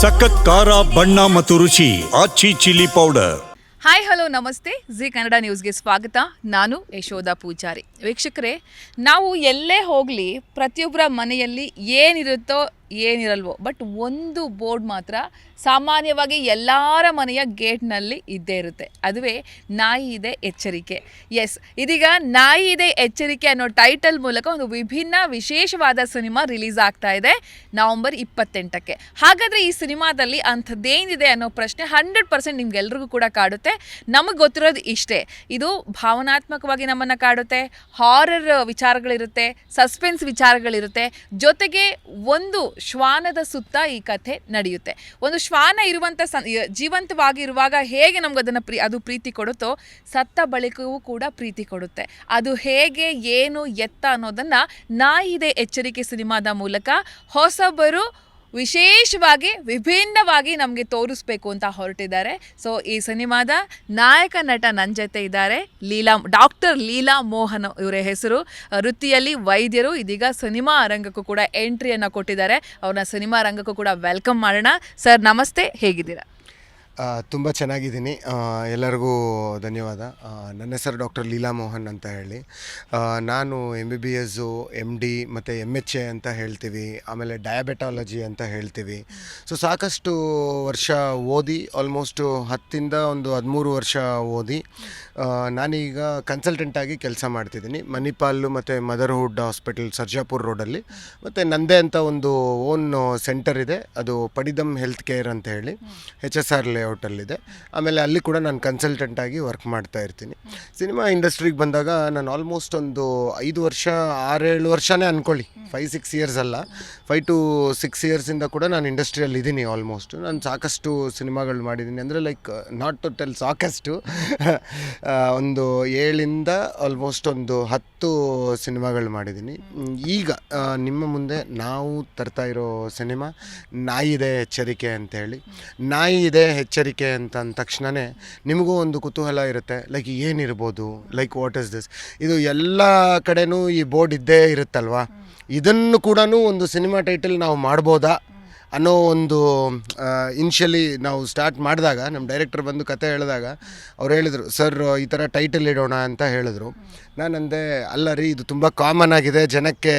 ಸಖತ್ ಖಾರ, ಬಣ್ಣ ಮತ್ತು ರುಚಿ, Aachi chilli powder. Hi, hello, ನಮಸ್ತೆ. ಜಿ ಕನ್ನಡ ನ್ಯೂಸ್ಗೆ ಸ್ವಾಗತ. ನಾನು ಯಶೋಧ ಪೂಜಾರಿ. ವೀಕ್ಷಕರೇ, ನಾವು ಎಲ್ಲೇ ಹೋಗಲಿ, ಪ್ರತಿಯೊಬ್ಬರ ಮನೆಯಲ್ಲಿ ಏನಿರುತ್ತೋ ಏನಿರಲ್ವೋ. ಬಟ್ ಒಂದು ಬೋರ್ಡ್ ಮಾತ್ರ ಸಾಮಾನ್ಯವಾಗಿ ಎಲ್ಲರ ಮನೆಯ ಗೇಟ್ನಲ್ಲಿ ಇದ್ದೇ ಇರುತ್ತೆ. ಅದುವೇ ನಾಯಿ ಇದೆ ಎಚ್ಚರಿಕೆ. ಎಸ್ ಇದೀಗ ನಾಯಿ ಇದೆ ಎಚ್ಚರಿಕೆ ಅನ್ನೋ ಟೈಟಲ್ ಮೂಲಕ ಒಂದು ವಿಭಿನ್ನ ವಿಶೇಷವಾದ ಸಿನಿಮಾ ರಿಲೀಸ್ ಆಗ್ತಾ ಇದೆ ನವೆಂಬರ್ ಇಪ್ಪತ್ತೆಂಟಕ್ಕೆ. ಹಾಗಾದರೆ ಈ ಸಿನಿಮಾದಲ್ಲಿ ಅಂಥದ್ದೇನಿದೆ ಅನ್ನೋ ಪ್ರಶ್ನೆ ಹಂಡ್ರೆಡ್ ಪರ್ಸೆಂಟ್ ನಿಮ್ಗೆಲ್ರಿಗೂ ಕೂಡ ಕಾಡುತ್ತೆ. ನಮಗೆ ಗೊತ್ತಿರೋದು ಇಷ್ಟೇ. ಇದು ಭಾವನಾತ್ಮಕವಾಗಿ ನಮ್ಮನ್ನು ಕಾಡುತ್ತೆ ಹಾರರ್ ವಿಚಾರಗಳಿರುತ್ತೆ ಸಸ್ಪೆನ್ಸ್ ವಿಚಾರಗಳಿರುತ್ತೆ. ಜೊತೆಗೆ ಒಂದು ಶ್ವಾನದ ಸುತ್ತ ಈ ಕಥೆ ನಡೆಯುತ್ತೆ. ಒಂದು ಶ್ವಾನ ಇರುವಂಥ ಸ ಜೀವಂತವಾಗಿರುವಾಗ ಹೇಗೆ ನಮ್ಗೆ ಅದನ್ನು ಪ್ರೀ, ಅದು ಪ್ರೀತಿ ಕೊಡುತ್ತೋ, ಸತ್ತ ಬಳಿಕವೂ ಕೂಡ ಪ್ರೀತಿ ಕೊಡುತ್ತೆ. ಅದು ಹೇಗೆ, ಏನು, ಎತ್ತ ಅನ್ನೋದನ್ನು ನಾಯಿದೆ ಎಚ್ಚರಿಕೆ ಸಿನಿಮಾದ ಮೂಲಕ ಹೊಸಬರು ವಿಶೇಷವಾಗಿ, ವಿಭಿನ್ನವಾಗಿ ನಮಗೆ ತೋರಿಸ್ಬೇಕು ಅಂತ ಹೊರಟಿದ್ದಾರೆ. ಸೊ ಈ ಸಿನಿಮಾದ ನಾಯಕ ನಟ ನನ್ನ ಜೊತೆ ಇದ್ದಾರೆ. ಲೀಲಾ, ಡಾಕ್ಟರ್ ಲೀಲಾ ಮೋಹನ್ ಇವರ ಹೆಸರು. ವೃತ್ತಿಯಲ್ಲಿ ವೈದ್ಯರು, ಇದೀಗ ಸಿನಿಮಾ ರಂಗಕ್ಕೂ ಕೂಡ ಎಂಟ್ರಿಯನ್ನು ಕೊಟ್ಟಿದ್ದಾರೆ. ಅವ್ರನ್ನ ಸಿನಿಮಾ ರಂಗಕ್ಕೂ ಕೂಡ ವೆಲ್ಕಮ್ ಮಾಡೋಣ. ಸರ್ ನಮಸ್ತೆ. ಹೇಗಿದ್ದೀರಾ? ತುಂಬ ಚೆನ್ನಾಗಿದ್ದೀನಿ. ಎಲ್ಲರಿಗೂ ಧನ್ಯವಾದ. ನನ್ನ ಹೆಸರು ಡಾಕ್ಟರ್ ಲೀಲಾ ಮೋಹನ್ ಅಂತ ಹೇಳಿ. ನಾನು M B B S M D ಮತ್ತು ಎಂ ಎಚ್ ಎ ಅಂತ ಹೇಳ್ತೀವಿ. ಆಮೇಲೆ ಡಯಾಬೆಟಾಲಜಿ ಅಂತ ಹೇಳ್ತೀವಿ. ಸೊ ಸಾಕಷ್ಟು ವರ್ಷ ಓದಿ ಆಲ್ಮೋಸ್ಟು ಹತ್ತಿಂದ ಒಂದು ಹದಿಮೂರು ವರ್ಷ ಓದಿ ನಾನೀಗ ಕನ್ಸಲ್ಟೆಂಟಾಗಿ ಕೆಲಸ ಮಾಡ್ತಿದ್ದೀನಿ. ಮಣಿಪಾಲು ಮತ್ತು ಮದರ್ಹುಡ್ ಹಾಸ್ಪಿಟಲ್ ಸರ್ಜಾಪುರ್ ರೋಡಲ್ಲಿ. ಮತ್ತು ನಂದೇ ಅಂತ ಒಂದು ಓನ್ ಸೆಂಟರ್ ಇದೆ. ಅದು ಪಡಿದಮ್ ಹೆಲ್ತ್ ಕೇರ್ ಅಂತ ಹೇಳಿ. ಎಚ್ ಎಸ್ ಆರ್ ಲೇಔಟಲ್ಲಿದೆ ಆಮೇಲೆ ಅಲ್ಲಿ ಕೂಡ ನಾನು ಕನ್ಸಲ್ಟೆಂಟ್ ಆಗಿ ವರ್ಕ್ ಮಾಡ್ತಾ ಇರ್ತೀನಿ. ಸಿನಿಮಾ ಇಂಡಸ್ಟ್ರಿಗೆ ಬಂದಾಗ ನಾನು ಆಲ್ಮೋಸ್ಟ್ ಒಂದು ಐದು ವರ್ಷ, ಆರೇಳು ವರ್ಷನೇ ಅಂದ್ಕೊಳ್ಳಿ ಫೈವ್ ಸಿಕ್ಸ್ ಇಯರ್ಸ್ ಅಲ್ಲ. ಫೈವ್ ಟು ಸಿಕ್ಸ್ ಇಯರ್ಸಿಂದ ಕೂಡ ನಾನು ಇಂಡಸ್ಟ್ರಿಯಲ್ಲಿ ಇದ್ದೀನಿ ಆಲ್ಮೋಸ್ಟ್ ನಾನು ಸಾಕಷ್ಟು ಸಿನಿಮಾಗಳು ಮಾಡಿದ್ದೀನಿ ಅಂದರೆ ಲೈಕ್ ನಾಟ್ ಟೋಟಲ್ ಟೆಲ್ ಸಾಕಷ್ಟು. ಒಂದು ಏಳಿಂದ ಆಲ್ಮೋಸ್ಟ್ ಒಂದು ಹತ್ತು ಸಿನಿಮಾಗಳು ಮಾಡಿದ್ದೀನಿ ಈಗ ನಿಮ್ಮ ಮುಂದೆ ನಾವು ತರ್ತಾ ಇರೋ ಸಿನಿಮಾ ನಾಯಿದೆ ಎಚ್ಚರಿಕೆ ಅಂತೇಳಿ. ನಾಯಿ ಇದೆ ಎಚ್ಚರಿಕೆ ಅಂತ ಅಂದ ತಕ್ಷಣವೇ ನಿಮಗೂ ಒಂದು ಕುತೂಹಲ ಇರುತ್ತೆ. ಲೈಕ್ ಏನಿರ್ಬೋದು? ಲೈಕ್ ವಾಟ್ ಇಸ್ ದಿಸ್ ಇದು ಎಲ್ಲ ಕಡೆನೂ ಈ ಬೋರ್ಡ್ ಇದ್ದೇ ಇರುತ್ತಲ್ವಾ? ಇದನ್ನು ಕೂಡ ಒಂದು ಸಿನಿಮಾ ಟೈಟಲ್ ನಾವು ಮಾಡ್ಬೋದಾ? ಅನ್ನೋ ಒಂದು ಇನ್ಷಿಯಲಿ ನಾವು ಸ್ಟಾರ್ಟ್ ಮಾಡಿದಾಗ ನಮ್ಮ ಡೈರೆಕ್ಟರ್ ಬಂದು ಕತೆ ಹೇಳಿದಾಗ ಅವ್ರು ಹೇಳಿದರು ಸರ್ ಈ ಥರ ಟೈಟಲ್ ಇಡೋಣ ಅಂತ ಹೇಳಿದ್ರು. ನಾನಂದೆ ಅಲ್ಲ ರೀ, ಇದು ತುಂಬ ಕಾಮನ್ ಆಗಿದೆ, ಜನಕ್ಕೆ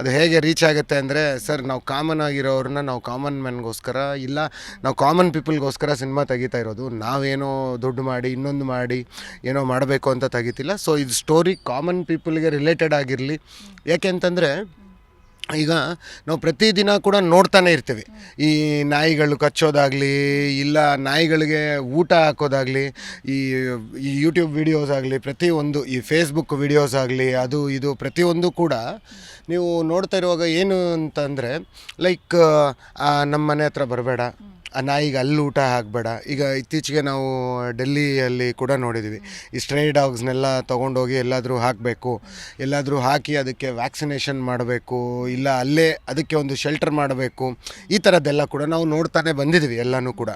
ಅದು ಹೇಗೆ ರೀಚ್ ಆಗುತ್ತೆ ಅಂದರೆ ಸರ್ ನಾವು ಕಾಮನ್ ಆಗಿರೋರನ್ನ ನಾವು ಕಾಮನ್ ಮ್ಯಾನ್ಗೋಸ್ಕರ ಇಲ್ಲ, ನಾವು ಕಾಮನ್ ಪೀಪಲ್ಗೋಸ್ಕರ ಸಿನಿಮಾ ತೆಗಿತಾ ಇರೋದು. ನಾವೇನೋ ದುಡ್ಡು ಮಾಡಿ, ಇನ್ನೊಂದು ಮಾಡಿ, ಏನೋ ಮಾಡಬೇಕು ಅಂತ ತೆಗಿತಿಲ್ಲ. ಸೊ ಇದು ಸ್ಟೋರಿ ಕಾಮನ್ ಪೀಪಲ್ಗೆ ರಿಲೇಟೆಡ್ ಆಗಿರಲಿ. ಯಾಕೆ ಅಂತಂದರೆ ಈಗ ನಾವು ಪ್ರತಿದಿನ ಕೂಡ ನೋಡ್ತಾನೆ ಇರ್ತೀವಿ. ಈ ನಾಯಿಗಳು ಕಚ್ಚೋದಾಗಲಿ, ಇಲ್ಲ ನಾಯಿಗಳಿಗೆ ಊಟ ಹಾಕೋದಾಗಲಿ, ಈ ಈ ಯೂಟ್ಯೂಬ್ ವಿಡಿಯೋಸ್ ಆಗಲಿ ಪ್ರತಿಯೊಂದು ಈ ಫೇಸ್ಬುಕ್ ವಿಡಿಯೋಸ್ ಆಗಲಿ, ಅದು ಇದು ಪ್ರತಿಯೊಂದು ಕೂಡ ನೀವು ನೋಡ್ತಾ ಇರುವಾಗ ಏನು ಅಂತಂದರೆ ಲೈಕ್ ನಮ್ಮ ಮನೆ ಹತ್ರ ಬರಬೇಡ. ಆ ನಾಯಿಗೆ ಅಲ್ಲಿ ಊಟ ಹಾಕಬೇಡ. ಈಗ ಇತ್ತೀಚೆಗೆ ನಾವು ಡೆಲ್ಲಿಯಲ್ಲಿ ಕೂಡ ನೋಡಿದ್ದೀವಿ ಈ ಸ್ಟ್ರೇ ಡಾಗ್ಸ್ನೆಲ್ಲ ತೊಗೊಂಡೋಗಿ ಎಲ್ಲಾದರೂ ಹಾಕಬೇಕು. ಎಲ್ಲಾದರೂ ಹಾಕಿ ಅದಕ್ಕೆ ವ್ಯಾಕ್ಸಿನೇಷನ್ ಮಾಡಬೇಕು. ಇಲ್ಲ ಅಲ್ಲೇ ಅದಕ್ಕೆ ಒಂದು ಶೆಲ್ಟರ್ ಮಾಡಬೇಕು. ಈ ಥರದ್ದೆಲ್ಲ ಕೂಡ ನಾವು ನೋಡ್ತಾನೆ ಬಂದಿದ್ದೀವಿ ಎಲ್ಲನೂ ಕೂಡ.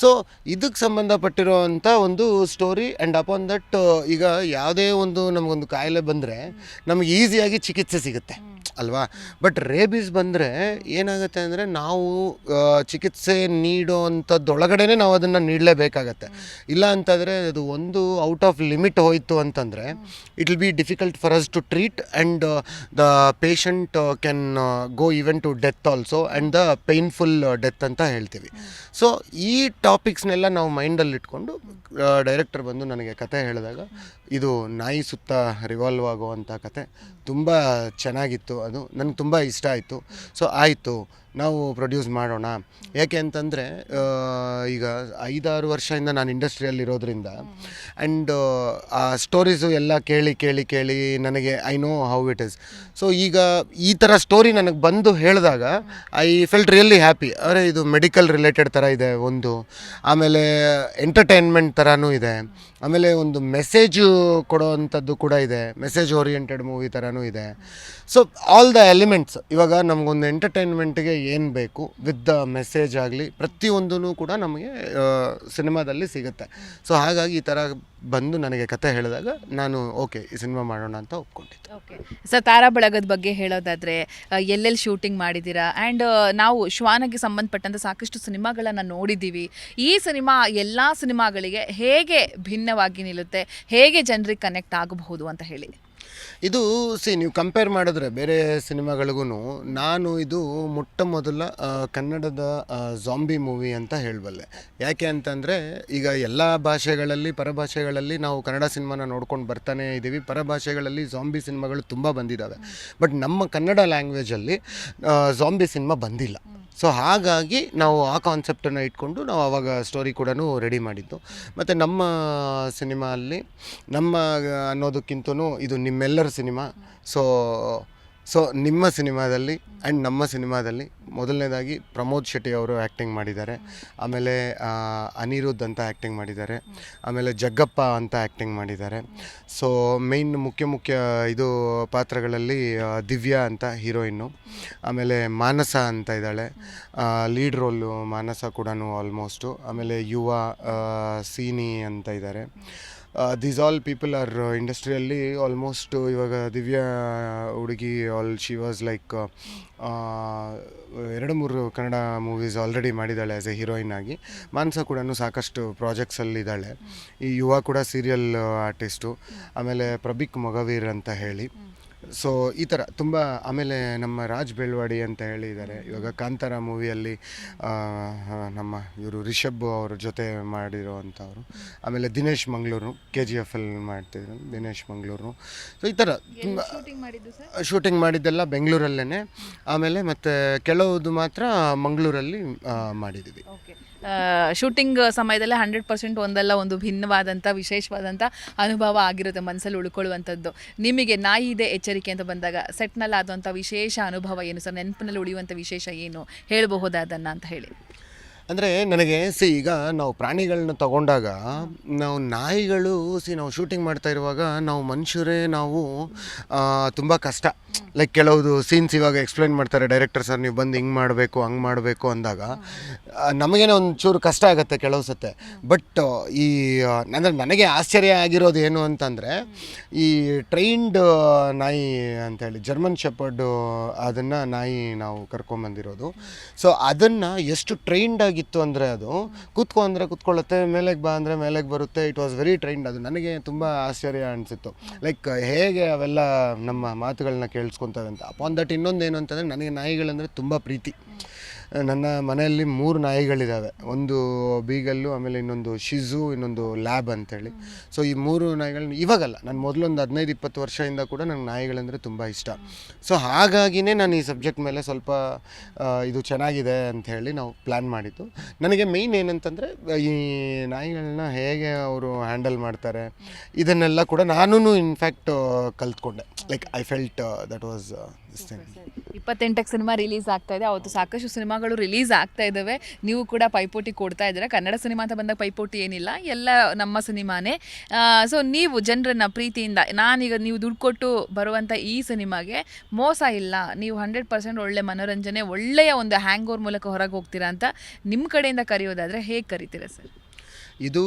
ಸೊ ಇದಕ್ಕೆ ಸಂಬಂಧಪಟ್ಟಿರೋವಂಥ ಒಂದು ಸ್ಟೋರಿ ಆ್ಯಂಡ್ ಅಪಾನ್ ದಟ್ ಈಗ ಯಾವುದೇ ಒಂದು ನಮಗೊಂದು ಕಾಯಿಲೆ ಬಂದರೆ ನಮಗೆ ಈಸಿಯಾಗಿ ಚಿಕಿತ್ಸೆ ಸಿಗುತ್ತೆ. ಅಲ್ವಾ? ಬಟ್ ರೇಬೀಸ್ ಬಂದರೆ ಏನಾಗುತ್ತೆ ಅಂದರೆ ನಾವು ಚಿಕಿತ್ಸೆ ನೀಡೋ ಅಂಥದ್ದೊಳಗಡೆ ನಾವು ಅದನ್ನು ನೀಡಲೇಬೇಕಾಗತ್ತೆ. ಇಲ್ಲ ಅಂತಂದರೆ ಅದು ಒಂದು ಔಟ್ ಆಫ್ ಲಿಮಿಟ್ ಹೋಯಿತು ಅಂತಂದರೆ it will be difficult for us to treat and the patient can go even to death also and the painful death ಅಂತ ಹೇಳ್ತೀವಿ. ಸೊ ಈ ಟಾಪಿಕ್ಸ್ನೆಲ್ಲ ನಾವು ಮೈಂಡಲ್ಲಿ ಇಟ್ಕೊಂಡು ಡೈರೆಕ್ಟರ್ ಬಂದು ನನಗೆ ಕತೆ ಹೇಳಿದಾಗ ಇದು ನಾಯಿ ಸುತ್ತ ರಿವಾಲ್ವ್ ಆಗುವಂಥ ಕತೆ. ತುಂಬ ಚೆನ್ನಾಗಿತ್ತು ಅದು. ನನಗೆ ತುಂಬ ಇಷ್ಟ ಆಯಿತು. ಸೊ ಆಯಿತು. ನಾವು ಪ್ರೊಡ್ಯೂಸ್ ಮಾಡೋಣ. ಯಾಕೆ ಅಂತಂದರೆ ಈಗ ಐದಾರು ವರ್ಷದಿಂದ ನಾನು ಇಂಡಸ್ಟ್ರಿಯಲ್ಲಿ ಇರೋದ್ರಿಂದ ಆ್ಯಂಡ್ ಆ ಸ್ಟೋರೀಸು ಎಲ್ಲ ಕೇಳಿ ಕೇಳಿ ಕೇಳಿ ನನಗೆ I know how it is so ಈಗ ಈ ಥರ ಸ್ಟೋರಿ ನನಗೆ ಬಂದು ಹೇಳಿದಾಗ ಐ ಫೆಲ್ಟ್ ರಿಯಲಿ ಹ್ಯಾಪಿ ಅರೆ, ಇದು ಮೆಡಿಕಲ್ ರಿಲೇಟೆಡ್ ಥರ ಇದೆ ಒಂದು. ಆಮೇಲೆ ಎಂಟರ್ಟೈನ್ಮೆಂಟ್ ಥರನೂ ಇದೆ. ಆಮೇಲೆ ಒಂದು ಮೆಸೇಜು ಕೊಡೋ ಅಂಥದ್ದು ಕೂಡ ಇದೆ. ಮೆಸೇಜ್ ಓರಿಯೆಂಟೆಡ್ ಮೂವಿ ಥರನೂ ಇದೆ. ಸೊ ಆಲ್ ದ ಎಲಿಮೆಂಟ್ಸ್ ಇವಾಗ ನಮಗೊಂದು ಎಂಟರ್ಟೈನ್ಮೆಂಟ್ಗೆ ಏನು ಬೇಕು ವಿತ್ ದ ಮೆಸೇಜ್ ಆಗಲಿ ಪ್ರತಿಯೊಂದೂ ಕೂಡ ನಮಗೆ ಸಿನಿಮಾದಲ್ಲಿ ಸಿಗುತ್ತೆ. ಸೊ ಹಾಗಾಗಿ ಈ ಥರ ಬಂದು ನನಗೆ ಕತೆ ಹೇಳಿದಾಗ ನಾನು ಓಕೆ ಈ ಸಿನಿಮಾ ಮಾಡೋಣ ಅಂತ ಒಪ್ಕೊಂಡಿದ್ದೆ. ಓಕೆ ಸರ್ ತಾರಾ ಬಳಗದ ಬಗ್ಗೆ ಹೇಳೋದಾದರೆ ಎಲ್ಲೆಲ್ಲಿ ಶೂಟಿಂಗ್ ಮಾಡಿದ್ದೀರಾ ಆ್ಯಂಡ್ ನಾವು ಶ್ವಾನಗೆ ಸಂಬಂಧಪಟ್ಟಂಥ ಸಾಕಷ್ಟು ಸಿನಿಮಾಗಳನ್ನು ನೋಡಿದ್ದೀವಿ ಈ ಸಿನಿಮಾ, ಎಲ್ಲ ಸಿನಿಮಾಗಳಿಗೆ ಹೇಗೆ ಭಿನ್ನವಾಗಿ ನಿಲ್ಲುತ್ತೆ, ಹೇಗೆ ಜನರಿಗೆ ಕನೆಕ್ಟ್ ಆಗಬಹುದು ಅಂತ ಹೇಳಿ. ಇದು ಸಿ ನೀವು ಕಂಪೇರ್ ಮಾಡಿದ್ರೆ ಬೇರೆ ಸಿನಿಮಾಗಳಿಗೂ ನಾನು ಇದು ಮೊಟ್ಟ ಮೊದಲ ಕನ್ನಡದ ಜಾಂಬಿ ಮೂವಿ ಅಂತ ಹೇಳಬಲ್ಲೆ. ಯಾಕೆ ಅಂತಂದರೆ ಈಗ ಎಲ್ಲ ಭಾಷೆಗಳಲ್ಲಿ, ಪರಭಾಷೆಗಳಲ್ಲಿ ನಾವು ಕನ್ನಡ ಸಿನಿಮಾನ ನೋಡ್ಕೊಂಡು ಬರ್ತಾನೆ ಇದ್ದೀವಿ. ಪರಭಾಷೆಗಳಲ್ಲಿ ಜಾಂಬಿ ಸಿನಿಮಾಗಳು ತುಂಬ ಬಂದಿದ್ದಾವೆ ಬಟ್ ನಮ್ಮ ಕನ್ನಡ ಲ್ಯಾಂಗ್ವೇಜಲ್ಲಿ ಜಾಂಬಿ ಸಿನಿಮಾ ಬಂದಿಲ್ಲ. ಸೊ ಹಾಗಾಗಿ ನಾವು ಆ ಕಾನ್ಸೆಪ್ಟನ್ನು ಇಟ್ಕೊಂಡು ನಾವು ಆವಾಗ ಸ್ಟೋರಿ ಕೂಡ ರೆಡಿ ಮಾಡಿದ್ದು. ಮತ್ತು ನಮ್ಮ ಸಿನಿಮಾ ಅಲ್ಲಿ ನಮ್ಮ ಅನ್ನೋದಕ್ಕಿಂತ ಇದು ನಿಮ್ಮೆಲ್ಲರ ಸಿನಿಮಾ ಸೊ ಸೊ ನಿಮ್ಮ ಸಿನಿಮಾದಲ್ಲಿ ಆ್ಯಂಡ್ ನಮ್ಮ ಸಿನಿಮಾದಲ್ಲಿ ಮೊದಲನೇದಾಗಿ ಪ್ರಮೋದ್ ಶೆಟ್ಟಿ ಅವರು ಆ್ಯಕ್ಟಿಂಗ್ ಮಾಡಿದ್ದಾರೆ. ಆಮೇಲೆ ಅನಿರುದ್ಧ್ ಅಂತ ಆ್ಯಕ್ಟಿಂಗ್ ಮಾಡಿದ್ದಾರೆ. ಆಮೇಲೆ ಜಗ್ಗಪ್ಪ ಅಂತ ಆ್ಯಕ್ಟಿಂಗ್ ಮಾಡಿದ್ದಾರೆ. ಸೊ ಮೇಯ್ನ್ ಮುಖ್ಯ ಮುಖ್ಯ ಇದು ಪಾತ್ರಗಳಲ್ಲಿ ದಿವ್ಯಾ ಅಂತ ಹೀರೋಯಿನ್ನು. ಆಮೇಲೆ ಮಾನಸ ಅಂತ ಇದ್ದಾಳೆ. ಲೀಡ್ ರೋಲು ಮಾನಸ ಕೂಡ ಆಲ್ಮೋಸ್ಟು ಆಮೇಲೆ ಯುವ ಸೀನಿ ಅಂತ ಇದ್ದಾರೆ. ದೀಸ್ ಆಲ್ ಪೀಪಲ್ ಆರ್ ಇಂಡಸ್ಟ್ರಿಯಲ್ಲಿ ಆಲ್ಮೋಸ್ಟ್ ಇವಾಗ ದಿವ್ಯಾ ಹುಡುಗಿ ಆಲ್ ಶಿ ವಾಸ್ ಲೈಕ್ ಎರಡು ಮೂರು ಕನ್ನಡ ಮೂವೀಸ್ ಆಲ್ರೆಡಿ ಮಾಡಿದ್ದಾಳೆ ಆ್ಯಸ್ ಎ ಹೀರೋಯಿನ್ ಆಗಿ. ಮಾನಸ ಕೂಡ ಸಾಕಷ್ಟು ಪ್ರಾಜೆಕ್ಟ್ಸಲ್ಲಿದ್ದಾಳೆ ಈ ಯುವ ಕೂಡ ಸೀರಿಯಲ್ ಆರ್ಟಿಸ್ಟು ಆಮೇಲೆ ಪ್ರಬಿಕ್ ಮೊಗವೀರ್ ಅಂತ ಹೇಳಿ. ಸೊ ಈ ಥರ ತುಂಬ ಆಮೇಲೆ ನಮ್ಮ ರಾಜ್ ಬೆಳ್ವಾಡಿ ಅಂತ ಹೇಳಿದ್ದಾರೆ. ಇವಾಗ ಕಾಂತಾರ ಮೂವಿಯಲ್ಲಿ ನಮ್ಮ ಇವರು ರಿಷಬ್ ಅವ್ರ ಜೊತೆ ಮಾಡಿರೋವಂಥವ್ರು. ಆಮೇಲೆ Dinesh Mangaluru K G F ಅಲ್ಲಿ ಮಾಡ್ತಿದ್ರು ದಿನೇಶ್ ಮಂಗಳೂರು ಸೊ ಈ ಥರ ತುಂಬ ಶೂಟಿಂಗ್ ಮಾಡಿದ್ದೆಲ್ಲ ಬೆಂಗಳೂರಲ್ಲೇ ಆಮೇಲೆ ಮತ್ತು ಕೆಲವುದು ಮಾತ್ರ ಮಂಗಳೂರಲ್ಲಿ ಮಾಡಿದ್ದೀವಿ. ಓಕೆ ಶೂಟಿಂಗ್ ಸಮಯದಲ್ಲಿ ಹಂಡ್ರೆಡ್ ಪರ್ಸೆಂಟ್ ಒಂದಲ್ಲ, ಒಂದು ಭಿನ್ನವಾದಂಥ, ವಿಶೇಷವಾದಂಥ ಅನುಭವ ಆಗಿರುತ್ತೆ ಮನಸ್ಸಲ್ಲಿ ಉಳ್ಕೊಳ್ಳುವಂಥದ್ದು. ನಿಮಗೆ ನಾಯಿ ಇದೆ ಎಚ್ಚರಿಕೆ ಅಂತ ಬಂದಾಗ ಸೆಟ್ನಲ್ಲಿ ಆದಂಥ ವಿಶೇಷ ಅನುಭವ ಏನು ಸರ್? ನೆನಪಿನಲ್ಲಿ ಉಳಿಯುವಂಥ ವಿಶೇಷ ಏನು? ಹೇಳಬಹುದಾದನ್ನು ಅಂತ ಹೇಳಿ. ಅಂದರೆ ನನಗೆ ಸಿ ಈಗ ನಾವು ಪ್ರಾಣಿಗಳನ್ನ ತಗೊಂಡಾಗ, ನಾವು ನಾಯಿಗಳು ಸಿ ನಾವು ಶೂಟಿಂಗ್ ಮಾಡ್ತಾ ಇರುವಾಗ ನಾವು ಮನುಷ್ಯರೇ ನಾವು ತುಂಬ ಕಷ್ಟ. ಲೈಕ್ ಕೆಲವುದು ಸೀನ್ಸ್ ಇವಾಗ ಎಕ್ಸ್ಪ್ಲೈನ್ ಮಾಡ್ತಾರೆ ಡೈರೆಕ್ಟರ್ ಸರ್ ನೀವು ಬಂದು ಹಿಂಗೆ ಮಾಡಬೇಕು, ಹಂಗೆ ಮಾಡಬೇಕು ಅಂದಾಗ ನಮಗೇನೇ ನಮಗೇನೋ ಒಂದು ಚೂರು ಕಷ್ಟ ಆಗುತ್ತೆ ಕೆಲವು ಸತ್ತೆ ಬಟ್ ಈ ಅಂದರೆ ನನಗೆ ಆಶ್ಚರ್ಯ ಆಗಿರೋದು ಏನು ಅಂತಂದರೆ, ಈ ಟ್ರೈನ್ಡ್ ನಾಯಿ ಅಂತೇಳಿ ಜರ್ಮನ್ ಶೆಪರ್ಡು ಅದನ್ನು ನಾಯಿ ನಾವು ಕರ್ಕೊಂಬಂದಿರೋದು. ಸೊ ಅದನ್ನು ಎಷ್ಟು ಟ್ರೈನ್ಡ್ ಆಗಿತ್ತು ಅಂದರೆ ಅದು ಕೂತ್ಕೊ ಅಂದರೆ ಕೂತ್ಕೊಳ್ಳುತ್ತೆ ಮೇಲೆಗೆ ಬಾ ಅಂದರೆ ಮೇಲೆಗೆ ಬರುತ್ತೆ. ಇಟ್ ವಾಸ್ ವೆರಿ ಟ್ರೈಂಡ್ ಅದು ನನಗೆ ತುಂಬ ಆಶ್ಚರ್ಯ ಅನಿಸಿತ್ತು. ಲೈಕ್ ಹೇಗೆ ಅವೆಲ್ಲ ನಮ್ಮ ಮಾತುಗಳನ್ನ ಕೇಳಿಸ್ಕೊತವೆ ಅಂತ. ಅಪಾನ್ ದಟ್ ಇನ್ನೊಂದು ಏನು ಅಂತಂದರೆ, ನನಗೆ ನಾಯಿಗಳಂದರೆ ತುಂಬ ಪ್ರೀತಿ. ನನ್ನ ಮನೆಯಲ್ಲಿ ಮೂರು ನಾಯಿಗಳಿದ್ದಾವೆ. ಒಂದು ಬೀಗಲ್ಲು, ಆಮೇಲೆ ಇನ್ನೊಂದು ಶಿಝು ಇನ್ನೊಂದು ಲ್ಯಾಬ್ ಅಂತೇಳಿ. ಸೊ ಈ ಮೂರು ನಾಯಿಗಳನ್ನ ಇವಾಗಲ್ಲ, ನಾನು ಮೊದಲೊಂದು ಹದಿನೈದು, ಇಪ್ಪತ್ತು ವರ್ಷದಿಂದ ಕೂಡ ನನಗೆ ನಾಯಿಗಳಂದರೆ ತುಂಬ ಇಷ್ಟ. ಸೊ ಹಾಗಾಗಿನೇ ನಾನು ಈ ಸಬ್ಜೆಕ್ಟ್ ಮೇಲೆ ಸ್ವಲ್ಪ ಇದು ಚೆನ್ನಾಗಿದೆ ಅಂತ ಹೇಳಿ ನಾವು ಪ್ಲ್ಯಾನ್ ಮಾಡಿದ್ದು. ನನಗೆ ಮೇಯ್ನ್ ಏನಂತಂದರೆ, ಈ ನಾಯಿಗಳನ್ನ ಹೇಗೆ ಅವರು ಹ್ಯಾಂಡಲ್ ಮಾಡ್ತಾರೆ, ಇದನ್ನೆಲ್ಲ ಕೂಡ ನಾನು ಇನ್ಫ್ಯಾಕ್ಟ್ ಕಲ್ತ್ಕೊಂಡೆ. Like I felt that was ಇಪ್ಪತ್ತೆಂಟಕ್ಕೆ cinema release ಆಗ್ತಾ ಇದೆ. ಅವತ್ತು ಸಾಕಷ್ಟು ಸಿನಿಮಾಗಳು ರಿಲೀಸ್ ಆಗ್ತಾ ಇದ್ದಾವೆ ನೀವು ಕೂಡ ಪೈಪೋಟಿ ಕೊಡ್ತಾ ಇದ್ದೀರ. ಕನ್ನಡ ಸಿನಿಮಾ ಅಂತ ಬಂದಾಗ ಪೈಪೋಟಿ ಏನಿಲ್ಲ. ಎಲ್ಲ ನಮ್ಮ ಸಿನಿಮಾನೇ. ಸೊ ನೀವು ಜನರನ್ನ ಪ್ರೀತಿಯಿಂದ, ನಾನೀಗ ನೀವು ದುಡ್ಡು ಕೊಟ್ಟು ಬರುವಂಥ ಈ ಸಿನಿಮಾಗೆ ಮೋಸ ಇಲ್ಲ. ನೀವು ಹಂಡ್ರೆಡ್ ಪರ್ಸೆಂಟ್ ಒಳ್ಳೆ ಮನೋರಂಜನೆ, ಒಳ್ಳೆಯ ಒಂದು ಹ್ಯಾಂಗ್ ಮೂಲಕ ಹೊರಗೆ ಹೋಗ್ತೀರಾ ಅಂತ ನಿಮ್ಮ ಕಡೆಯಿಂದ ಕರೆಯೋದಾದರೆ ಹೇಗೆ ಕರಿತೀರಾ ಸರ್? ಇದು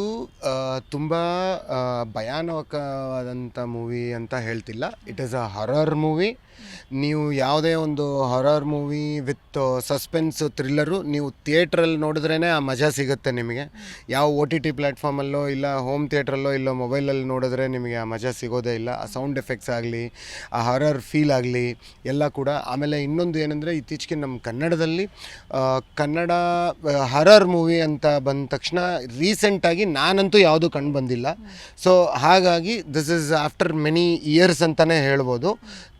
ತುಂಬ ಭಯಾನಕವಾದಂಥ ಮೂವಿ ಅಂತ ಹೇಳ್ತಿಲ್ಲ. It is a horror movie ನೀವು ಯಾವುದೇ ಒಂದು horror movie with suspense thriller ನೀವು ಥಿಯೇಟ್ರಲ್ಲಿ ನೋಡಿದ್ರೇ ಆ ಮಜಾ ಸಿಗುತ್ತೆ ನಿಮಗೆ. ಯಾವ ಓ ಟಿ ಟಿ ಪ್ಲ್ಯಾಟ್ಫಾರ್ಮಲ್ಲೋ ಇಲ್ಲ ಹೋಮ್ ಥಿಯೇಟ್ರಲ್ಲೋ ಇಲ್ಲ ಮೊಬೈಲಲ್ಲಿ ನೋಡಿದ್ರೆ ನಿಮಗೆ ಆ ಮಜಾ ಸಿಗೋದೇ ಇಲ್ಲ. ಆ ಸೌಂಡ್ ಎಫೆಕ್ಟ್ಸ್ ಆಗಲಿ, ಆ ಹರರ್ ಫೀಲ್ ಆಗಲಿ, ಎಲ್ಲ ಕೂಡ. ಆಮೇಲೆ ಇನ್ನೊಂದು ಏನಂದರೆ ಇತ್ತೀಚೆಗೆ ನಮ್ಮ ಕನ್ನಡದಲ್ಲಿ ಕನ್ನಡ ಹರರ್ ಮೂವಿ ಅಂತ ಬಂದ ತಕ್ಷಣ ರೀಸೆಂಟಾಗಿ ನಾನಂತೂ ಯಾವುದು ಕಂಡು ಬಂದಿಲ್ಲ. ಸೊ ಹಾಗಾಗಿ this is after many years ಅಂತಲೇ ಹೇಳ್ಬೋದು.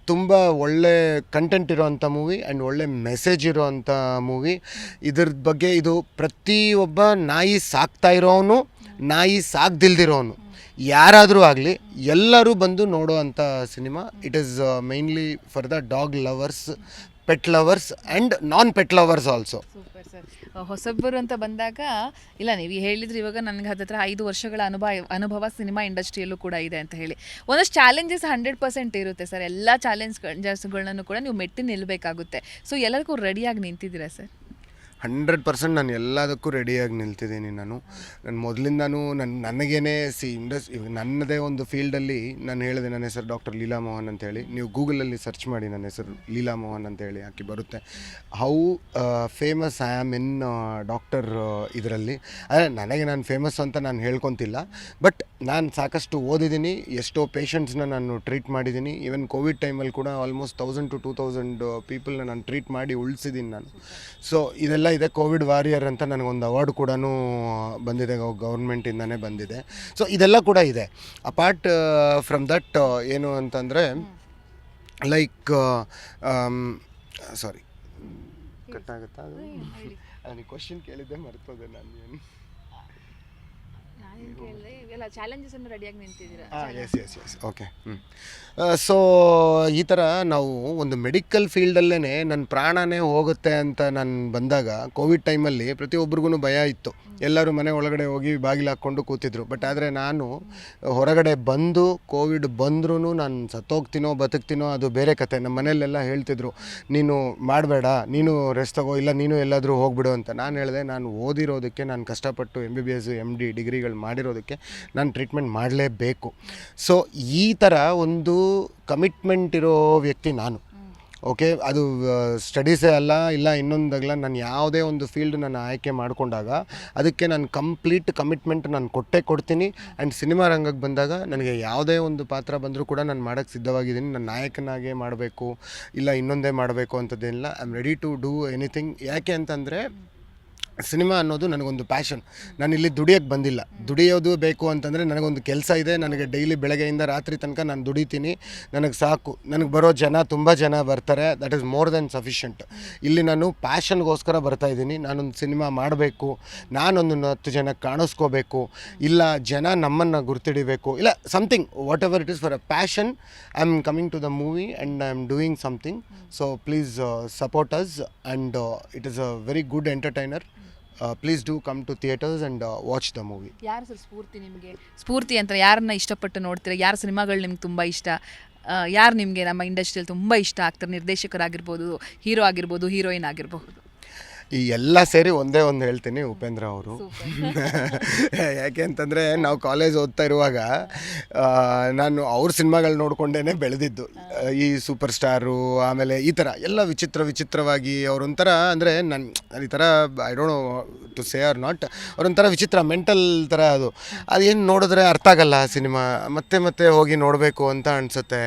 ತುಂಬ ಒಳ್ಳೆ ಕಂಟೆಂಟ್ ಇರೋವಂಥ ಮೂವಿ ಆ್ಯಂಡ್ ಒಳ್ಳೆ ಮೆಸೇಜ್ ಇರೋವಂಥ ಮೂವಿ ಇದ್ರ ಬಗ್ಗೆ ಇದು ಪ್ರತಿಯೊಬ್ಬ ನಾಯಿ ಸಾಕ್ತಾ ಇರೋವನು ನಾಯಿ ಸಾಕ್ದಿಲ್ದಿರೋನು. ಯಾರಾದರೂ ಆಗಲಿ, ಎಲ್ಲರೂ ಬಂದು ನೋಡೋ cinema it is mainly for the dog lovers pet lovers and non pet lovers also super sir ಹೊಸಬರು ಅಂತ ಬಂದಾಗ, ಇಲ್ಲ, ನೀವು ಹೇಳಿದ್ರೆ ಇವಾಗ ನನಗೆ ಹತ್ತತ್ರ ಐದು ವರ್ಷಗಳ ಅನುಭವ ಅನುಭವ ಸಿನಿಮಾ ಇಂಡಸ್ಟ್ರಿಯಲ್ಲೂ ಕೂಡ ಇದೆ ಅಂತ ಹೇಳಿ. ಒಂದಷ್ಟು ಚಾಲೆಂಜಸ್ ಹಂಡ್ರೆಡ್ ಪರ್ಸೆಂಟ್ ಇರುತ್ತೆ ಸರ್ ಎಲ್ಲ ಚಾಲೆಂಜ್ಗಳನ್ನು ಕೂಡ ನೀವು ಮೆಟ್ಟಿ ನಿಲ್ಲಬೇಕಾಗುತ್ತೆ ಸೊ ಎಲ್ಲರಿಗೂ ರೆಡಿಯಾಗಿ ನಿಂತಿದ್ದೀರಾ ಸರ್ ಹಂಡ್ರೆಡ್ ಪರ್ಸೆಂಟ್ ನಾನು ಎಲ್ಲದಕ್ಕೂ ರೆಡಿಯಾಗಿ ನಿಲ್ತಿದ್ದೀನಿ ನಾನು. ನಾನು ಮೊದಲಿಂದನೂ ನನ್ನ ನನಗೇನೆ ಸಿ ಇಂಡಸ್ ನನ್ನದೇ ಒಂದು ಫೀಲ್ಡಲ್ಲಿ ನಾನು ಹೇಳಿದೆ ನನ್ನ ಹೆಸರು ಡಾಕ್ಟರ್ ಲೀಲಾ ಮೋಹನ್ ಅಂತೇಳಿ. ನೀವು ಗೂಗಲಲ್ಲಿ ಸರ್ಚ್ ಮಾಡಿ ನನ್ನ ಹೆಸರು ಲೀಲಾ ಮೋಹನ್ ಅಂತೇಳಿ ಹಾಕಿ ಬರುತ್ತೆ. How famous I am in doctor ಇದರಲ್ಲಿ. ಅಂದರೆ ನನಗೆ ನಾನು ಫೇಮಸ್ ಅಂತ ನಾನು ಹೇಳ್ಕೊತಿಲ್ಲ. ಬಟ್ ನಾನು ಸಾಕಷ್ಟು ಓದಿದ್ದೀನಿ, ಎಷ್ಟೋ ಪೇಷಂಟ್ಸ್ನ ನಾನು ಟ್ರೀಟ್ ಮಾಡಿದ್ದೀನಿ. ಈವನ್ ಕೋವಿಡ್ ಟೈಮಲ್ಲಿ ಕೂಡ almost thousand to two thousand ಪೀಪಲ್ನ ನಾನು ಟ್ರೀಟ್ ಮಾಡಿ ಉಳಿಸಿದ್ದೀನಿ ನಾನು. ಸೊ, ಇದೆಲ್ಲ ಇದೆ ಕೋವಿಡ್ ವಾರಿಯರ್ ಅಂತ ನನಗೊಂದು ಅವಾರ್ಡ್ ಕೂಡ ಬಂದಿದೆ ಗೌರ್ಮೆಂಟಿಂದನೇ ಬಂದಿದೆ. ಸೊ ಇದೆಲ್ಲ ಕೂಡ ಇದೆ. ಅಪಾರ್ಟ್ ಫ್ರಮ್ ದಟ್ ಏನು ಅಂತಂದರೆ ಲೈಕ್ ಸಾರಿ ಕಟ್ಟಾಗುತ್ತಾ ಅದು? ನನಗೆ ಕ್ವಶನ್ ಕೇಳಿದ್ದೆ ಮರ್ತೋದೆ ನಾನು ಏನು ನಾನು ಕೇಳಿದೆ ಇವೆಲ್ಲ ಚಾಲೆಂಜಸ್ ಅನ್ನು ರೆಡಿಯಾಗಿ ನಿಂತಿದ್ದೀರಾ ಹಾಂ ಎಸ್ ಎಸ್ ಎಸ್ ಓಕೆ ಹ್ಞೂ ಸೊ ಈ ಥರ ನಾವು ಒಂದು ಮೆಡಿಕಲ್ ಫೀಲ್ಡಲ್ಲೇ ನನ್ನ ಪ್ರಾಣನೇ ಹೋಗುತ್ತೆ ಅಂತ ನಾನು ಬಂದಾಗ ಕೋವಿಡ್ ಟೈಮಲ್ಲಿ ಪ್ರತಿಯೊಬ್ಬರಿಗೂ ಭಯ ಇತ್ತು. ಎಲ್ಲರೂ ಮನೆ ಒಳಗಡೆ ಹೋಗಿ ಬಾಗಿಲು ಹಾಕ್ಕೊಂಡು ಕೂತಿದ್ರು. ಬಟ್ ಆದರೆ ನಾನು ಹೊರಗಡೆ ಬಂದು ಕೋವಿಡ್ ಬಂದ್ರೂ ನಾನು ಸತ್ತೋಗ್ತೀನೋ ಬದುಕ್ತೀನೋ ಅದು ಬೇರೆ ಕತೆ. ನಮ್ಮ ಮನೆಯಲ್ಲೆಲ್ಲ ಹೇಳ್ತಿದ್ರು ನೀನು ಮಾಡಬೇಡ ನೀನು ರೆಸ್ಟ್ ತಗೋ ಇಲ್ಲ ನೀನು ಎಲ್ಲಾದರೂ ಹೋಗ್ಬಿಡು ಅಂತ. ನಾನು ಹೇಳಿದೆ ನಾನು ಓದಿರೋದಕ್ಕೆ ನಾನು ಕಷ್ಟಪಟ್ಟು M B B S M D ಡಿಗ್ರಿಗಳು ಮಾಡಿರೋದಕ್ಕೆ ನಾನು ಟ್ರೀಟ್ಮೆಂಟ್ ಮಾಡಲೇಬೇಕು. ಸೊ ಈ ಥರ ಒಂದು ಕಮಿಟ್ಮೆಂಟ್ ಇರೋ ವ್ಯಕ್ತಿ ನಾನು. ಓಕೆ ಅದು ಸ್ಟಡೀಸೇ ಅಲ್ಲ, ಇಲ್ಲ ಇನ್ನೊಂದಾಗಲ್ಲ ನಾನು ಯಾವುದೇ ಒಂದು ಫೀಲ್ಡ್ ನಾನು ಆಯ್ಕೆ ಮಾಡಿಕೊಂಡಾಗ ಅದಕ್ಕೆ ನಾನು ಕಂಪ್ಲೀಟ್ ಕಮಿಟ್ಮೆಂಟ್ ನಾನು ಕೊಟ್ಟೇ ಕೊಡ್ತೀನಿ. ಆ್ಯಂಡ್ ಸಿನಿಮಾ ರಂಗಕ್ಕೆ ಬಂದಾಗ ನನಗೆ ಯಾವುದೇ ಒಂದು ಪಾತ್ರ ಬಂದರೂ ಕೂಡ ನಾನು ಮಾಡೋಕ್ಕೆ ಸಿದ್ಧವಾಗಿದ್ದೀನಿ. ನಾನು ನಾಯಕನಾಗೇ ಮಾಡಬೇಕು, ಇಲ್ಲ ಇನ್ನೊಂದೇ ಮಾಡಬೇಕು ಅಂಥದ್ದೇನಿಲ್ಲ I am ready to do anything ಯಾಕೆ ಅಂತಂದರೆ ಸಿನಿಮಾ ಅನ್ನೋದು ನನಗೊಂದು ಪ್ಯಾಷನ್ ನಾನು ಇಲ್ಲಿ ದುಡಿಯೋಕ್ಕೆ ಬಂದಿಲ್ಲ. ದುಡಿಯೋದು ಬೇಕು ಅಂತಂದರೆ ನನಗೊಂದು ಕೆಲಸ ಇದೆ. ನನಗೆ ಡೈಲಿ ಬೆಳಗ್ಗೆಯಿಂದ ರಾತ್ರಿ ತನಕ ನಾನು ದುಡಿತೀನಿ. ನನಗೆ ಸಾಕು. ನನಗೆ ಬರೋ ಜನ ತುಂಬ ಜನ ಬರ್ತಾರೆ. That is more than sufficient ಇಲ್ಲಿ ನಾನು ಪ್ಯಾಷನ್ಗೋಸ್ಕರ ಬರ್ತಾ ಇದ್ದೀನಿ. ನಾನೊಂದು ಸಿನಿಮಾ ಮಾಡಬೇಕು. ನಾನೊಂದು ಹತ್ತು ಜನ ಕಾಣಿಸ್ಕೋಬೇಕು. ಇಲ್ಲ, ಜನ ನಮ್ಮನ್ನು ಗುರ್ತಿಡಿಬೇಕು. ಇಲ್ಲ something whatever it is for a passion I am coming to the movie and I am doing something so please support us and it is a very good entertainer please do come to theatres and watch the movie ಯಾರು sir ಸ್ಫೂರ್ತಿ ನಿಮಗೆ? ಸ್ಫೂರ್ತಿ ಅಂತ ಯಾರನ್ನ ಇಷ್ಟಪಟ್ಟು ನೋಡ್ತೀರಾ? ಯಾರ ಸಿನಿಮಾಗಳು ನಿಮ್ಗೆ ತುಂಬ ಇಷ್ಟ? ಯಾರು ನಿಮಗೆ ನಮ್ಮ ಇಂಡಸ್ಟ್ರಿಯಲ್ಲಿ ತುಂಬ ಇಷ್ಟ ಆಗ್ತಾರೆ? ನಿರ್ದೇಶಕರಾಗಿರ್ಬೋದು, ಹೀರೋ ಆಗಿರ್ಬೋದು, ಹೀರೋಯಿನ್ ಆಗಿರಬಹುದು. ಈ ಎಲ್ಲ ಸೇರಿ ಒಂದೇ ಒಂದು ಹೇಳ್ತೀನಿ ಉಪೇಂದ್ರ ಅವರು. ಯಾಕೆ ಅಂತಂದರೆ ನಾವು ಕಾಲೇಜ್ ಓದ್ತಾ ಇರುವಾಗ ನಾನು ಅವ್ರ ಸಿನಿಮಾಗಳು ನೋಡಿಕೊಂಡೇ ಬೆಳೆದಿದ್ದು. ಈ ಸೂಪರ್ ಸ್ಟಾರು ಆಮೇಲೆ ಈ ಥರ ಎಲ್ಲ ವಿಚಿತ್ರ ವಿಚಿತ್ರವಾಗಿ ಅವರೊಂಥರ ಅಂದರೆ ನನ್ನ ಈ ಥರ I don't know to say or not ಅವರೊಂಥರ ವಿಚಿತ್ರ ಮೆಂಟಲ್ ಥರ ಅದು. ಅದೇನು ನೋಡಿದ್ರೆ ಅರ್ಥ ಆಗಲ್ಲ ಆ ಸಿನಿಮಾ. ಮತ್ತೆ ಮತ್ತೆ ಹೋಗಿ ನೋಡಬೇಕು ಅಂತ ಅನಿಸುತ್ತೆ.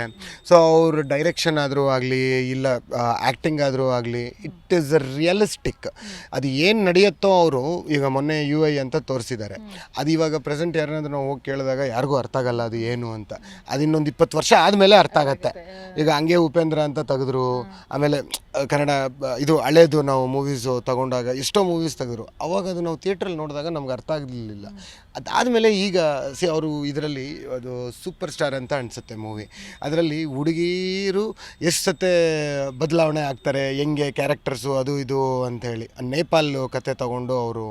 ಸೊ ಅವ್ರ ಡೈರೆಕ್ಷನ್ ಆದರೂ ಆಗಲಿ ಇಲ್ಲ ಆ್ಯಕ್ಟಿಂಗ್ ಆದರೂ ಆಗಲಿ ಇಟ್ ಈಸ್ ರಿಯಲಿಸ್ಟಿಕ್ ಅದು ಏನು ನಡೆಯುತ್ತೋ ಅವರು ಈಗ ಮೊನ್ನೆ ಯು ಐ ಅಂತ ತೋರಿಸಿದ್ದಾರೆ. ಅದು ಇವಾಗ ಪ್ರೆಸೆಂಟ್ ಯಾರನ್ನಾದ್ರೂ ನಾವು ಹೋಗಿ ಕೇಳಿದಾಗ ಯಾರಿಗೂ ಅರ್ಥ ಆಗಲ್ಲ ಅದು ಏನು ಅಂತ. ಅದು ಇನ್ನೊಂದು ಇಪ್ಪತ್ತು ವರ್ಷ ಆದಮೇಲೆ ಅರ್ಥ ಆಗತ್ತೆ. ಈಗ ಹಂಗೆ ಉಪೇಂದ್ರ ಅಂತ ತೆಗೆದ್ರು, ಆಮೇಲೆ ಕನ್ನಡ ಇದು ಹಳೇದು ನಾವು ಮೂವೀಸು ತಗೊಂಡಾಗ ಎಷ್ಟೋ ಮೂವೀಸ್ ತೆಗೆದ್ರು. ಅವಾಗ ಅದು ನಾವು ಥಿಯೇಟ್ರಲ್ಲಿ ನೋಡಿದಾಗ ನಮ್ಗೆ ಅರ್ಥ ಆಗಲಿಲ್ಲ. ಅದಾದಮೇಲೆ ಈಗ ಸಿ, ಅವರು ಇದರಲ್ಲಿ ಅದು ಸೂಪರ್ ಸ್ಟಾರ್ ಅಂತ ಅನಿಸುತ್ತೆ ಮೂವಿ ಅದರಲ್ಲಿ ಹುಡುಗೀರು ಎಷ್ಟು ಸತೆ ಬದಲಾವಣೆ ಆಗ್ತಾರೆ, ಹೆಂಗೆ ಕ್ಯಾರೆಕ್ಟರ್ಸು ಅದು ಇದು ಅಂತ ಹೇಳಿ ನೇಪಾಲ್ ಕತೆ ತಗೊಂಡು ಅವರು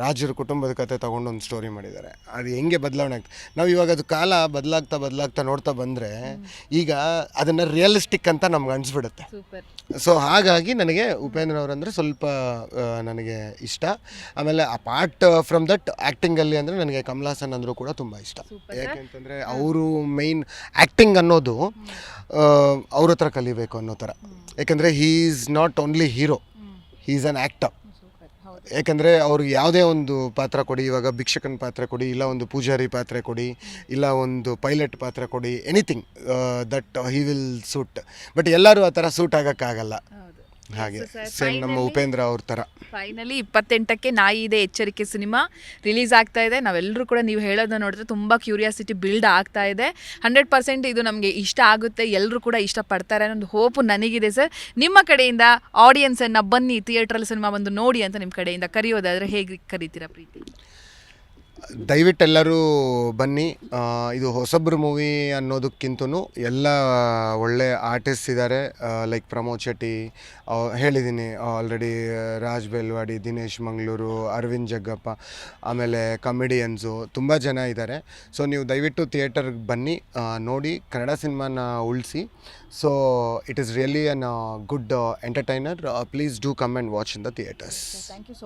ರಾಜರ ಕುಟುಂಬದ ಕತೆ ತಗೊಂಡು ಒಂದು ಸ್ಟೋರಿ ಮಾಡಿದ್ದಾರೆ. ಅದು ಹೆಂಗೆ ಬದಲಾವಣೆ ಆಗ್ತದೆ ನಾವು ಇವಾಗ ಅದು ಕಾಲ ಬದಲಾಗ್ತಾ ಬದಲಾಗ್ತಾ ನೋಡ್ತಾ ಬಂದರೆ ಈಗ ಅದನ್ನು ರಿಯಲಿಸ್ಟಿಕ್ ಅಂತ ನಮ್ಗೆ ಅನಿಸ್ಬಿಡುತ್ತೆ. ಸೊ ಹಾಗಾಗಿ ನನಗೆ ಉಪೇಂದ್ರ ಅವರಂದರೆ ಸ್ವಲ್ಪ ನನಗೆ ಇಷ್ಟ. ಆಮೇಲೆ ಆ ಪಾರ್ಟ್ ಫ್ರಮ್ ದಟ್ ಆ್ಯಕ್ಟಿಂಗಲ್ಲಿ ಅಂದರೆ ನನಗೆ ಕಮಲ್ ಹಾಸನ್ ಅಂದರೂ ಕೂಡ ತುಂಬ ಇಷ್ಟ. ಯಾಕೆಂತಂದರೆ ಅವರು ಮೇಯ್ನ್ ಆ್ಯಕ್ಟಿಂಗ್ ಅನ್ನೋದು ಅವ್ರ ಹತ್ರ ಕಲಿಬೇಕು ಅನ್ನೋ ಥರ. ಯಾಕಂದರೆ he is not only hero is an actor ಯಾಕಂದರೆ ಅವ್ರಿಗೆ ಯಾವುದೇ ಒಂದು ಪಾತ್ರ ಕೊಡಿ ಇವಾಗ ಭಿಕ್ಷಕನ ಪಾತ್ರ ಕೊಡಿ ಇಲ್ಲ ಒಂದು ಪೂಜಾರಿ ಪಾತ್ರ ಕೊಡಿ ಇಲ್ಲ ಒಂದು ಪೈಲಟ್ ಪಾತ್ರ ಕೊಡಿ anything that he will suit but ಎಲ್ಲರೂ ಆ ಥರ ಸೂಟ್ ಆಗೋಕ್ಕಾಗಲ್ಲ. ಹಾಗೆ. ಸೇಮ್ ನಮ್ಮ ಉಪೇಂದ್ರ ಅವ್ರ ಥರ ಫೈನಲಿ ಇಪ್ಪತ್ತೆಂಟಕ್ಕೆ ನಾಯಿ ಇದೆ ಎಚ್ಚರಿಕೆ ಸಿನಿಮಾ ರಿಲೀಸ್ ಆಗ್ತಾ ಇದೆ. ನಾವೆಲ್ಲರೂ ಕೂಡ ನೀವು ಹೇಳೋದನ್ನ ನೋಡಿದ್ರೆ ತುಂಬಾ ಕ್ಯೂರಿಯಾಸಿಟಿ ಬಿಲ್ಡ್ ಆಗ್ತಾ ಇದೆ. ಹಂಡ್ರೆಡ್ ಪರ್ಸೆಂಟ್ ಇದು ನಮಗೆ ಇಷ್ಟ ಆಗುತ್ತೆ ಎಲ್ಲರೂ ಕೂಡ ಇಷ್ಟಪಡ್ತಾರೆ ಅನ್ನೋ ಹೋಪು ನನಗಿದೆ ಸರ್ ನಿಮ್ಮ ಕಡೆಯಿಂದ ಆಡಿಯನ್ಸನ್ನು ಬನ್ನಿ ಥಿಯೇಟರ್ ಸಿನಿಮಾ ಬಂದು ನೋಡಿ ಅಂತ ನಿಮ್ಮ ಕಡೆಯಿಂದ ಕರೆಯೋದಾದರೆ ಹೇಗೆ ಕರಿತೀರಾ ಪ್ರೀತಿ? ದಯವಿಟ್ಟು ಎಲ್ಲರೂ ಬನ್ನಿ ಇದು ಹೊಸಬ್ರು ಮೂವಿ ಅನ್ನೋದಕ್ಕಿಂತನೂ ಎಲ್ಲ ಒಳ್ಳೆ ಆರ್ಟಿಸ್ಟ್ ಇದ್ದಾರೆ ಲೈಕ್ ಪ್ರಮೋದ್ ಶೆಟ್ಟಿ ಹೇಳಿದ್ದೀನಿ ಆಲ್ರೆಡಿ ರಾಜ್ ಬೆಲ್ವಾಡಿ, ದಿನೇಶ್ ಮಂಗಳೂರು, ಅರವಿಂದ್ ಜಗ್ಗಪ್ಪ, ಆಮೇಲೆ ಕಮಿಡಿಯನ್ಸು ತುಂಬ ಜನ ಇದ್ದಾರೆ ಸೊ ನೀವು ದಯವಿಟ್ಟು ಥಿಯೇಟರ್ಗೆ ಬನ್ನಿ. ನೋಡಿ, ಕನ್ನಡ ಸಿನಿಮಾನ ಉಳಿಸಿ. So it is really an good entertainer please do come and watch in the theatres thank you